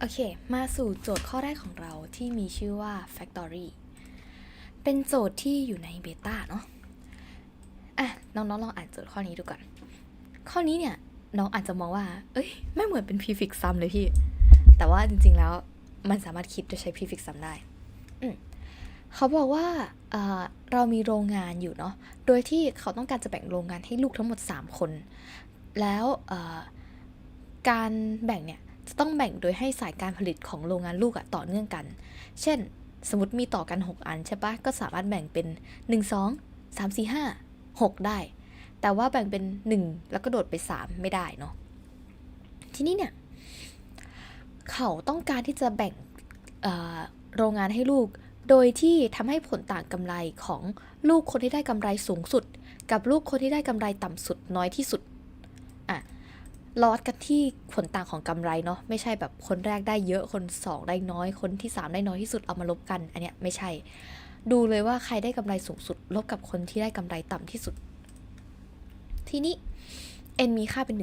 โอเค มาสู่โจทย์ข้อแรกของเราที่มีชื่อว่า factory เป็นโจทย์ที่อยู่ในเบต้าเนาะ อะ น้องๆลองอ่านโจทย์ข้อนี้ดูก่อน ข้อนี้เนี่ย น้องอาจจะมองว่า เอ้ย ไม่เหมือนเป็น prefix sum เลยพี่ แต่ว่าจริงๆแล้วมันสามารถคิดโดยใช้ prefix sum ได้ อืมเขาบอกว่าเรามีโรงงานอยู่เนาะ โดยที่เขาต้องการจะแบ่งโรงงานให้ลูกทั้งหมด 3 คน แล้วการแบ่งเนี่ย จะต้องแบ่งโดยให้สายการผลิตของโรงงานลูกอะต่อเนื่องกัน เช่น สมมติมีต่อกัน 6 อันใช่ปะก็สามารถแบ่งเป็น 1 2 3 4 5 6 ได้ แต่ว่าแบ่งเป็น 1 แล้วก็โดดไป 3 ไม่ได้เนาะ ทีนี้เนี่ย เขาต้องการที่จะแบ่งโรงงานให้ลูก โดยที่ทำให้ผลต่างกำไรของลูกคนที่ได้กำไรสูงสุด กับลูกคนที่ได้กำไรต่ำสุดน้อยที่สุด อะ ลอดกันที่ผลต่างของกำไรเนาะไม่ใช่แบบคนแรกได้เยอะคนสองได้น้อย คนที่สามได้น้อยที่สุดเอามาลบกัน อันเนี้ยไม่ใช่ ดูเลยว่าใครได้กำไรสูงสุด ลบกับคนที่ได้กำไรต่ำที่สุด ทีนี้ n มีค่าเป็น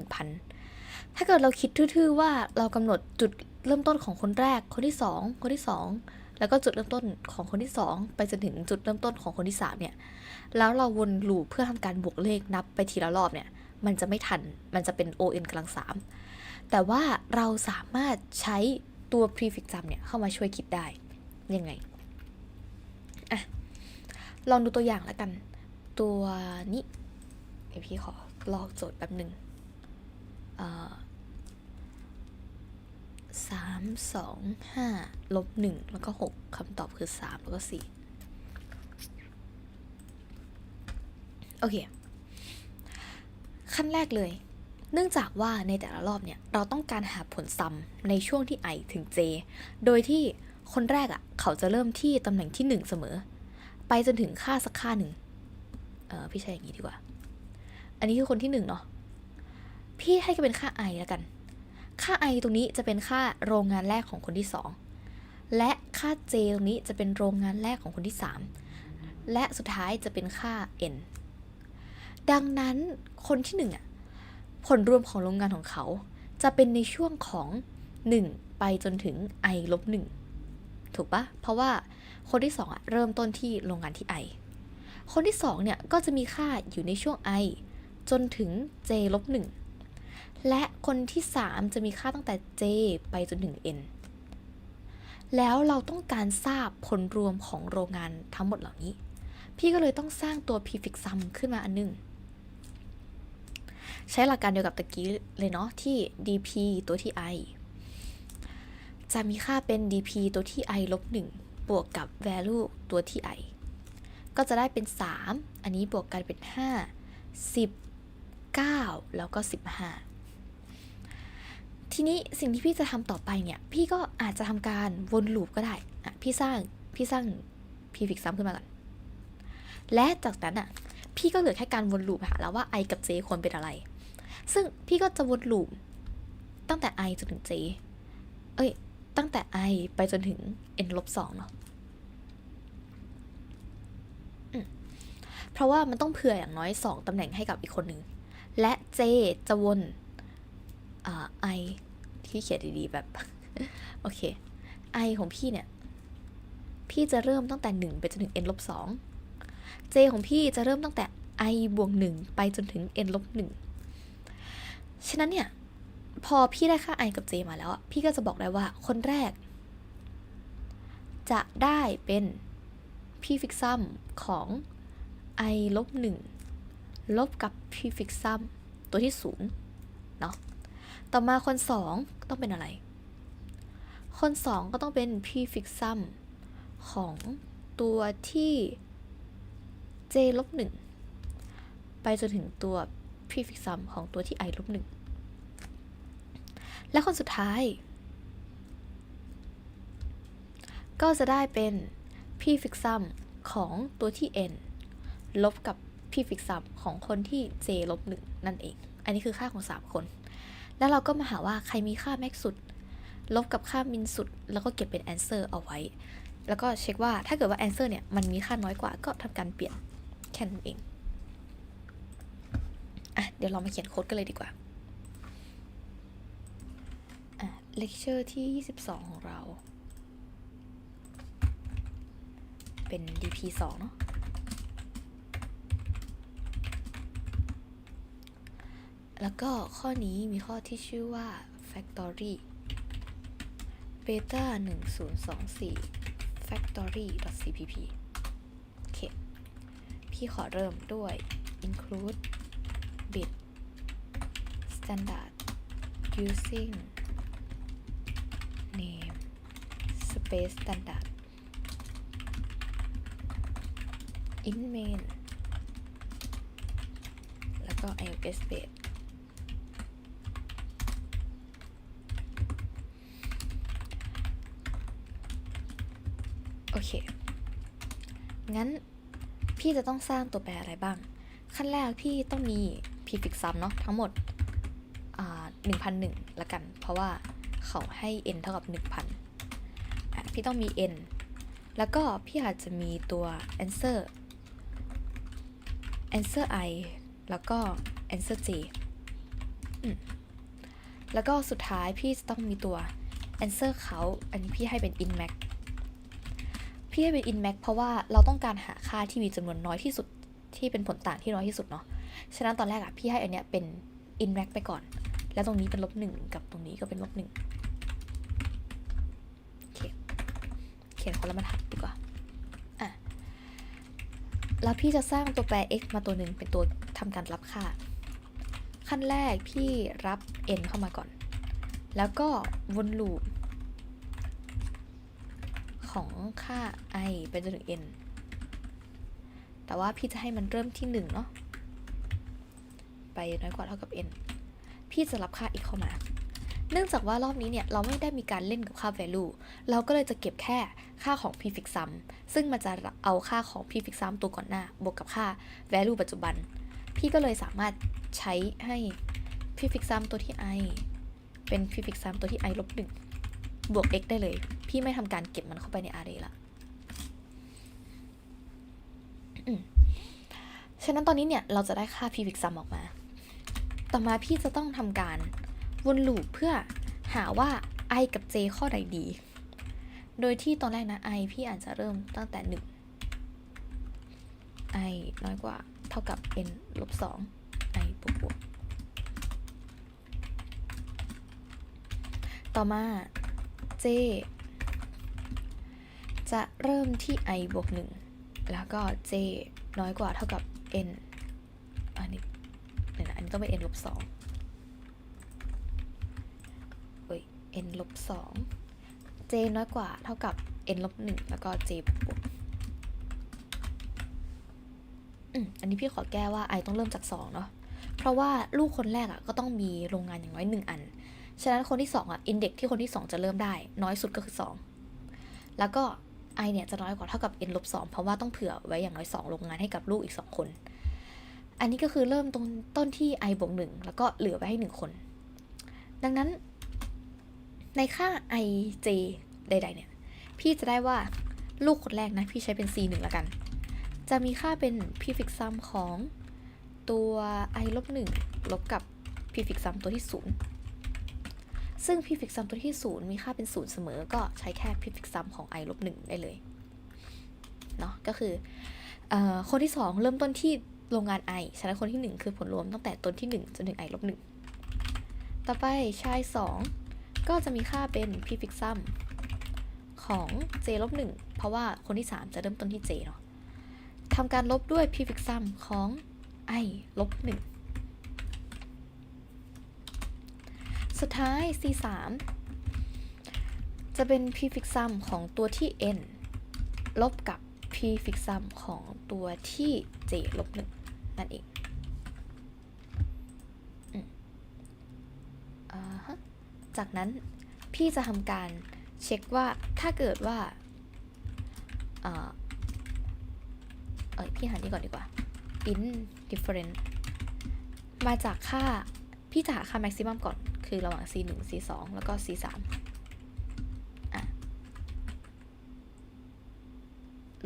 1,000 ถ้าเกิดเราคิดทื่อๆว่าเรากำหนดจุดเริ่มต้นของคนแรก คนที่สองคนที่สองแล้วก็จุดเริ่มต้นของคนที่สองไปจนถึงจุดเริ่มต้นของคนที่สามเนี่ย แล้วเราวนลูปเพื่อทำการบวกเลขนับไปทีละรอบเนี่ย มันจะไม่ทัน มันจะเป็น on กำลังสามแต่ว่าเราสามารถใช้ตัว prefix sum เนี่ยเข้ามาช่วยคิดได้ ยังไงอะลองดูตัวอย่างแล้วกัน ตัวนี้เดี๋ยวพี่ขอลอกโจทย์แป๊บหนึ่งสามสองห้าลบหนึ่งแล้วก็หกคำตอบคือสามแล้วก็สี่โอเค ขั้นแรกเลย เนื่องจากว่าในแต่ละรอบเนี่ยเราต้องการหาผลซ้ำในช่วงที่ i ถึง j โดยที่คนแรกอะ่ะเขาจะเริ่มที่ตำแหน่งที่ 1 เสมอ ไปจนถึงค่าสักค่าหนึ่งเออพี่ใช้อย่างนี้ดีกว่า อันนี้คือคนที่หนึ่งเนาะพี่ให้ก็เป็นค่า i แล้วกัน ค่า i ตรงนี้จะเป็นค่าโรงงานแรกของคนที่ 2 และค่า j ตรงนี้จะเป็นโรงงานแรกของคนที่ 3 และสุดท้ายจะเป็นค่า n ดังนั้นคนที่1อะผลรวมของโรงงานของเขา จะเป็นในช่วงของ 1 ไปจนถึง i ลบ1ถูกปะเพราะว่าคนที่2อะเริ่มต้นที่โรงงานที่ i คนที่2เนี่ยก็จะมีค่าอยู่ในช่วง i จนถึง j ลบ1และคนที่ 3 จะมีค่าตั้งแต่ j ไปจนถึง n แล้วเราต้องการทราบผลรวมของโรงงานทั้งหมดเหล่านี้ พี่ก็เลยต้องสร้างตัว prefix sum ขึ้นมาอันหนึง ใช้หลักการเดียวกับตะกี้เลยเนาะที่ dp ตัวที่ i จะมีค่าเป็น dp ตัวที่ i ลบ1บวกกับ value ตัวที่ i ก็จะได้เป็น 3 อันนี้บวกกันเป็น 5 10 9แล้วก็ 15 ทีนี้สิ่งที่พี่จะทำต่อไปเนี่ย พี่ก็อาจจะทำการวนลูปก็ได้อะพี่สร้าง พี่สร้าง prefix sum ขึ้นมาก่อน และจากนั้นอะพี่ก็เหลือแค่การวนลูปหาแล้วว่า i กับ j ควรเป็นอะไร ซึ่งพี่ก็จะวนลูปตั้งแต่ i จนถึง j เอ้ย ตั้งแต่ i ไปจนถึง n ลบสองเนาะเพราะว่ามันต้องเผื่ออย่างน้อย 2 ตำแหน่งให้กับอีกคนหนึ่ง และ j จะวนอ i ที่เขียนดีๆแบบ โอเค i ของพี่เนี่ย พี่จะเริ่มตั้งแต่ 1 ไปจนถึง n ลบสอง j ของพี่จะเริ่มตั้งแต่ i บวก1ไปจนถึง n ลบ1 ฉะนั้นเนี่ย พอพี่ได้ค่า i กับ j มาแล้วอะพี่ก็จะบอกได้ว่าคนแรก จะได้เป็น prefix sum ของ i ลบ1ลบกับ prefix sum ตัวที่ศูนย์เนาะต่อมาคน2ต้องเป็นอะไร คน2ก็ต้องเป็น prefix sum ของตัวที่ j ลบ1ไปจนถึงตัว prefix sum ของตัวที่ i ลบ1และคนสุดท้าย ก็จะได้เป็น prefix sum ของตัวที่ n ลบกับ prefix sum ของคนที่ j ลบ1นั่นเอง อันนี้คือค่าของ 3 คน แล้วเราก็มาหาว่าใครมีค่า max สุด ลบกับค่า min สุด แล้วก็เก็บเป็น answer เอาไว้ แล้วก็เช็คว่าถ้าเกิดว่า answer เนี่ย มันมีค่าน้อยกว่าก็ทำการเปลี่ยนแค่นั้นเอง อะเดี๋ยวเรามาเขียนโค้ดกันเลยดีกว่าอะเลคเชอร์ที่ 22 ของเรา เป็น DP 2เนอะแล้วก็ข้อนี้มีข้อที่ชื่อว่า factory beta 1024 factory.cpp โอเค พี่ขอเริ่มด้วย include standard using name space standard in main แล้วก็ iOS base โอเค งั้นพี่จะต้องสร้างตัวแปรอะไรบ้าง ขั้นแรกพี่ต้องมี prefix sum เนาะทั้งหมด 1,001ละกัน เพราะว่าเขาให้ n เท่ากับ 1,000อะพี่ต้องมี n แล้วก็พี่อาจจะมีตัว answer answer i แล้วก็ answer j แล้วก็สุดท้ายพี่จะต้องมีตัว answer เขาอันนี้พี่ให้เป็น in max พี่ให้เป็น in max เพราะว่าเราต้องการหาค่าที่มีจำนวนน้อยที่สุดที่เป็นผลต่างที่น้อยที่สุดเนาะ ฉะนั้นตอนแรกอะพี่ให้อันเนี้ยเป็น in max ไปก่อน แล้วตรงนี้เป็นลบหนึ่งกับตรงนี้ก็เป็นลบหนึ่งโอเคเขียนคนละบรรทัดดีกว่าอะแล้วพี่จะสร้างตัวแปร x มาตัวหนึ่งเป็นตัวทำการรับค่า ขั้นแรกพี่รับ n เข้ามาก่อน แล้วก็วนลูปของค่า i ไปจนถึง n แต่ว่าพี่จะให้มันเริ่มที่1เนาะไปน้อยกว่าเท่ากับ n พี่จะรับค่า x เข้ามา เนื่องจากว่ารอบนี้เนี่ยเราไม่ได้มีการเล่นกับค่า value เราก็เลยจะเก็บแค่ค่าของ prefix sum ซึ่งมันจะเอาค่าของ prefix sum ตัวก่อนหน้า บวกกับค่า value ปัจจุบัน พี่ก็เลยสามารถใช้ให้ prefix sum ตัวที่ i เป็น prefix sum ตัวที่ i ลบ1บวก x ได้เลย พี่ไม่ทำการเก็บมันเข้าไปใน array ละฉะนั้นตอนนี้เนี่ยเราจะได้ค่า prefix sum ออกมา ต่อมาพี่จะต้องทำการวนลูปเพื่อหาว่า i กับ j ข้อใดดี โดยที่ตอนแรกนะ i พี่อาจจะเริ่มตั้งแต่ 1 i น้อยกว่าเท่ากับ n ลบ2 i บวกบวกต่อมา j จะเริ่มที่ i บวก 1 แล้วก็ j น้อยกว่าเท่ากับ n อันนี้ ต้องเป็น n ลบสองเอ้ย n ลบสอง j น้อยกว่าเท่ากับ n ลบหนึ่งแล้วก็ j บวกอันนี้พี่ขอแก้ว่า i ต้องเริ่มจาก2เนาะ เพราะว่าลูกคนแรกอะ่ะก็ต้องมีโรงงานอย่างน้อย1อัน ฉะนั้นคนที่2อะอินเด็กที่คนที่2จะเริ่มได้ น้อยสุดก็คือ2แล้วก็ i เนี่ยจะน้อยกว่าเท่ากับ n ลบ2เพราะว่าต้องเผื่อไว้อย่างน้อย2โรงงานให้กับลูกอีก2คน อันนี้ก็คือเริ่มตรงต้นที่ i บวก1แล้วก็เหลือไว้ให้1คน ดังนั้น ในค่า i j ใด ๆ เนี่ย พี่จะได้ว่าลูกคนแรกนะ พี่ใช้เป็น c 1ละกัน จะมีค่าเป็น prefix sum ของตัว i ลบ1ลบกับ prefix sum ตัวที่ 0 ซึ่ง prefix sum ตัวที่ 0 มีค่าเป็น 0 เสมอ ก็ใช้แค่ prefix sum ของ i ลบ1ได้เลย เนาะก็คือออคนที่ 2 เริ่มต้นที่ โรงงาน i ฉะนั้นคนที่ 1 คือผลรวมตั้งแต่ต้นที่ 1 จนถึง i ลบ1ต่อไปชาย 2 ก็จะมีค่าเป็น prefix sum ของ j ลบ1เพราะว่าคนที่ 3 จะเริ่มต้นที่ j เนาะทำการลบด้วย prefix sum ของ i ลบ1สุดท้าย c 3จะเป็น prefix sum ของตัวที่ n ลบกับ prefix sum ของตัวที่ j ลบ1นั่ นั่นเองอืมอ่าฮะจากนั้นพี่จะทำการเช็คว่าถ้าเกิดว่าอ่าเอ้ยพี่หานี่ก่อนดีกว่า in different มาจากค่า พี่จะหาค่า maximum ก่อน คือระหว่าง c 1 c 2แล้วก็ c 3อะ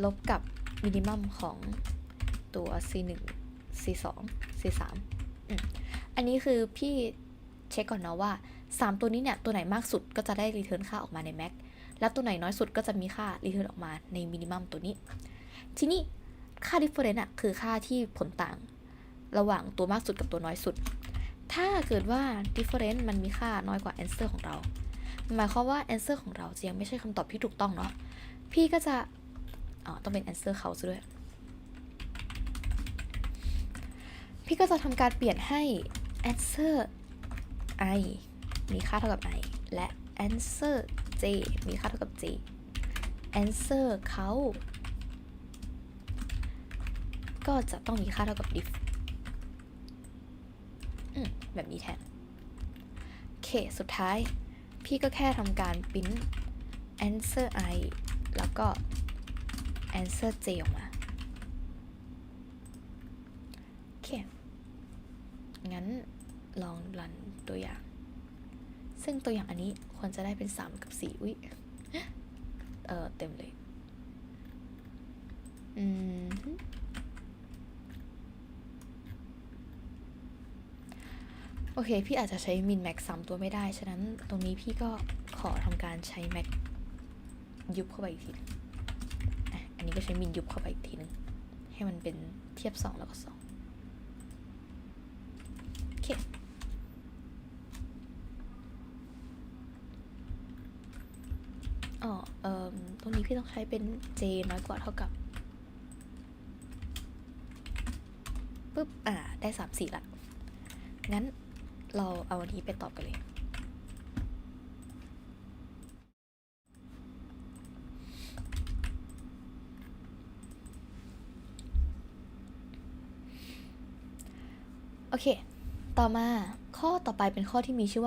ลบกับ minimum ของตัว c 1 c 2 c 3 อันนี้คือพี่เช็คก่อนเนาะว่า 3 ตัวนี้เนี่ย ตัวไหนมากสุดก็จะได้รีเทิร์นค่าออกมาในแม็กแล้วตัวไหนน้อยสุดก็จะมีค่ารีเทิร์นออกมาในมินิมัมตัวนี้ ทีนี้ค่า difference อะคือค่าที่ผลต่าง ระหว่างตัวมากสุดกับตัวน้อยสุด ถ้าเกิดว่า difference มันมีค่าน้อยกว่า answer ของเรา หมายความว่า answer ของเราจะยังไม่ใช่คำตอบที่ถูกต้องเนาะพี่ก็จะอ๋อต้องเป็น answer เขาซะด้วย พี่ก็จะทำการเปลี่ยนให้ answer i มีค่าเท่ากับ i และ answer j มีค่าเท่ากับ j answer เขาก็จะต้องมีค่าเท่ากับ diff แบบนี้แทนโอเค สุดท้าย พี่ก็แค่ทำการปริ้น answer i แล้วก็ answer j ออกมา โอเค งั้นลองรันตัวอย่าง ซึ่งตัวอย่างอันนี้ควรจะได้เป็น 3 กับ 4 อุ้ยเออเต็มเลย อืมฮึโอเค พี่อาจจะใช้มินแม็กสามตัวไม่ได้ ฉะนั้นตรงนี้พี่ก็ขอทำการใช้แม็กยุบเข้าไปอีกทีอันนี้ก็ใช้มินยุบเข้าไปอีกทีหนึ่งให้มันเป็นเทียบ 2 แล้วก็ 2 เคอ๋อเอ่อตรงนี้พี่ต้องใช้เป็น j น้อยกว่าเท่ากับปุ๊บ อ่า ได้สามสี่ละ งั้นเราเอาอันนี้ไปตอบกันเลย โอเค ต่อมาข้อต่อไปเป็นข้อที่มีชื่อว่า